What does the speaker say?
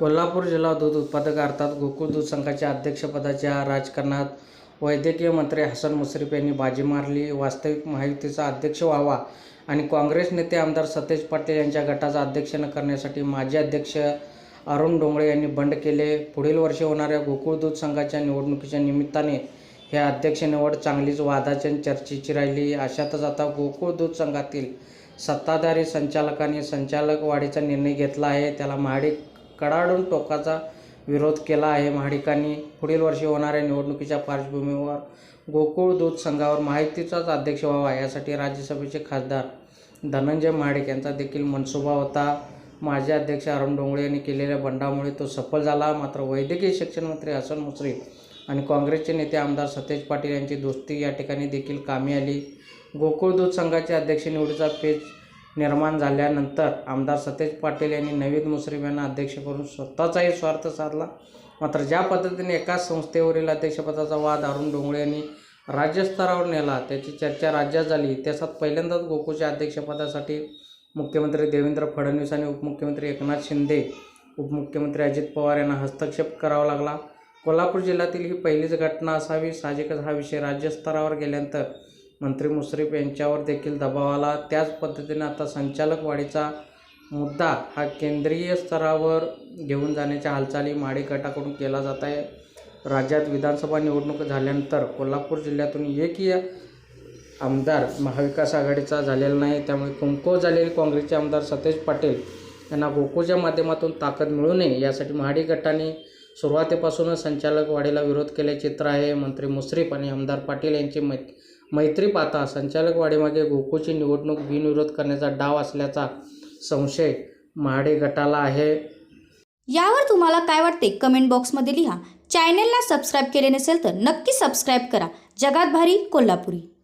कोल्हापूर जिल्हा दूध उत्पादक अर्थात गोकुळ दूध संघाच्या अध्यक्षपदाच्या राजकारणात वैद्यकीय मंत्री हसन मुश्रीफ यांनी बाजी मारली. वास्तविक महायुतीचा अध्यक्ष व्हावा आणि काँग्रेस नेते आमदार सतेज पाटील यांच्या गटाचा अध्यक्ष न करण्यासाठी माजी अध्यक्ष अरुण डोंगळे यांनी बंड केले. पुढील वर्षी होणाऱ्या गोकुळ दूध संघाच्या निवडणुकीच्या निमित्ताने हे अध्यक्ष निवड चांगलीच वादाच्या आणि चर्चेची राहिली. अशातच आता गोकुळ दूध संघातील सत्ताधारी संचालकांनी संचालक वाढीचा निर्णय घेतला आहे. त्याला महाडिक कडाडून टोकाचा विरोध केला आहे. महाडिकांनी पुढील वर्षी होणाऱ्या निवडणुकीच्या पार्श्वभूमीवर गोकुळ दूध संघावर माहितीचाच अध्यक्ष व्हावा यासाठी राज्यसभेचे खासदार धनंजय महाडिक यांचा देखील मनसुबा होता. माजी अध्यक्ष अरुण डोंगळे यांनी केलेल्या बंडामुळे तो सफल झाला. मात्र वैद्यकीय शिक्षण मंत्री हसन मुश्रीफ आणि काँग्रेसचे नेते आमदार सतेज पाटील यांची दोस्ती या ठिकाणी देखील कामी आली. गोकुळ दूध संघाचे अध्यक्ष निवडीचा पेच निर्माण झाल्यानंतर आमदार सतेज पाटील यांनी नवीद मुश्रीफ यांना अध्यक्ष करून स्वतःचाही स्वार्थ साधला. मात्र ज्या पद्धतीने एकाच संस्थेवरील अध्यक्षपदाचा वाद अरुण डोंगळे यांनी राज्यस्तरावर नेला त्याची चर्चा राज्यात झाली. इतिहासात पहिल्यांदाच गोकुळच्या अध्यक्षपदासाठी मुख्यमंत्री देवेंद्र फडणवीस आणि उपमुख्यमंत्री एकनाथ शिंदे उपमुख्यमंत्री अजित पवार यांना हस्तक्षेप करावा लागला. कोल्हापूर जिल्ह्यातील ही पहिलीच घटना असावी. साहजिकच हा विषय राज्यस्तरावर गेल्यानंतर मंत्री मुश्रीफ यांच्यावर देखील दबाव आला. त्याच पद्धतीने आता संचालक वाढीचा मुद्दा हा केंद्रीय स्तरावर घेऊन जाण्याच्या हालचाली माडी गटाकडून केला जात आहे. राज्यात विधानसभा निवडणूक झाल्यानंतर कोल्हापूर जिल्ह्यातून एकही आमदार महाविकास आघाडीचा झालेला नाही. त्यामुळे कुंको झालेले काँग्रेसचे आमदार सतेज पाटील यांना गोकुळच्या माध्यमातून ताकद मिळू नये यासाठी महाडी गटाने सुरुवातीपासूनच संचालक वाढीला विरोध केल्याचे चित्र आहे. मंत्री मुश्रीफ आणि आमदार पाटील यांची मै मैत्री पाहता संचालक वाढीमागे गोकुळची निवडणूक बिनविरोध करण्याचा डाव असल्याचा संशय महाडे गटाला आहे. यावर तुम्हाला काय वाटते? कमेंट बॉक्समध्ये लिहा. चॅनेलला सबस्क्राईब केले नसेल तर नक्की सबस्क्राईब करा. जगात भारी कोल्हापुरी.